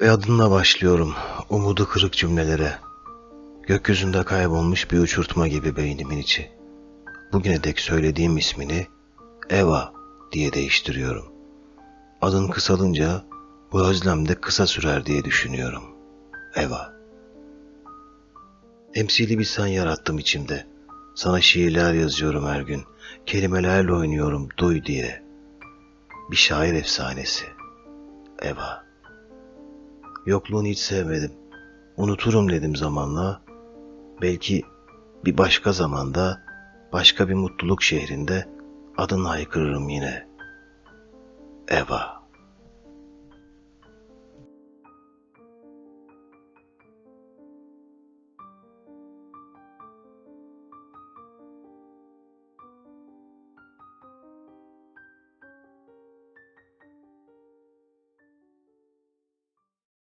Ve adınla başlıyorum umudu kırık cümlelere. Gökyüzünde kaybolmuş bir uçurtma gibi beynimin içi. Bugüne dek söylediğim ismini Eva diye değiştiriyorum. Adın kısalınca bu özlem de kısa sürer diye düşünüyorum. Eva. Temsili bir sen yarattım içimde. Sana şiirler yazıyorum her gün. Kelimelerle oynuyorum duy diye. Bir şair efsanesi. Eva. Yokluğunu hiç sevmedim. Unuturum dedim zamanla. Belki bir başka zamanda, başka bir mutluluk şehrinde adını haykırırım yine. Eva.